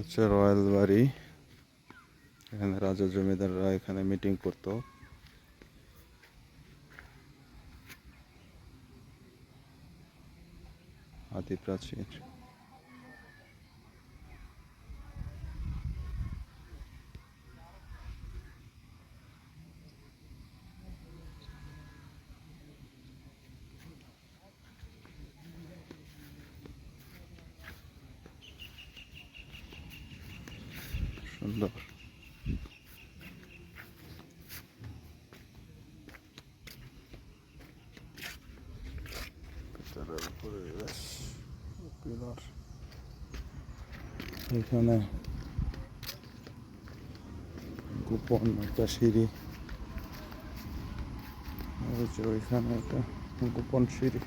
হচ্ছে রয়্যাল বাড়ি। এখানে রাজা জমিদাররা এখানে মিটিং করতো। আদি প্রাচীর। সুন্দর এখানে গোপন একটা সিঁড়ি ওইখানে একটা গোপন সিঁড়ি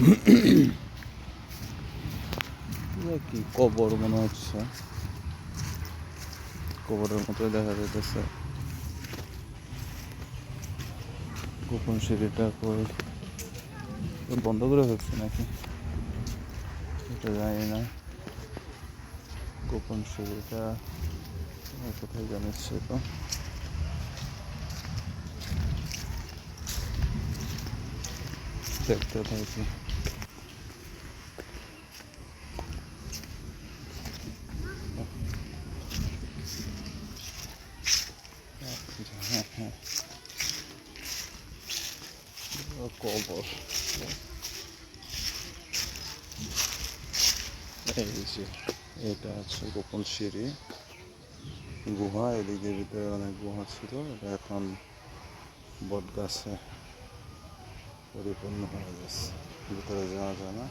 কি কবর মনে হচ্ছে? কবরের মতো দেখা যাইতেছে। গোপন সিঁড়িটা কই? বন্ধ করে ফেলছে নাকি? এটা জানি না। গোপন সিঁড়িটা কোথায় জানিচ্ছে তো। দেখতে থাকি কবর। এই যে, এটা হচ্ছে গোপন সিঁড়ি। গুহা, এদিকে ভিতরে অনেক গুহা ছিল, এটা এখন বট গাছে পরিপূর্ণ হয়ে গেছে। ভিতরে যাওয়া যায় না।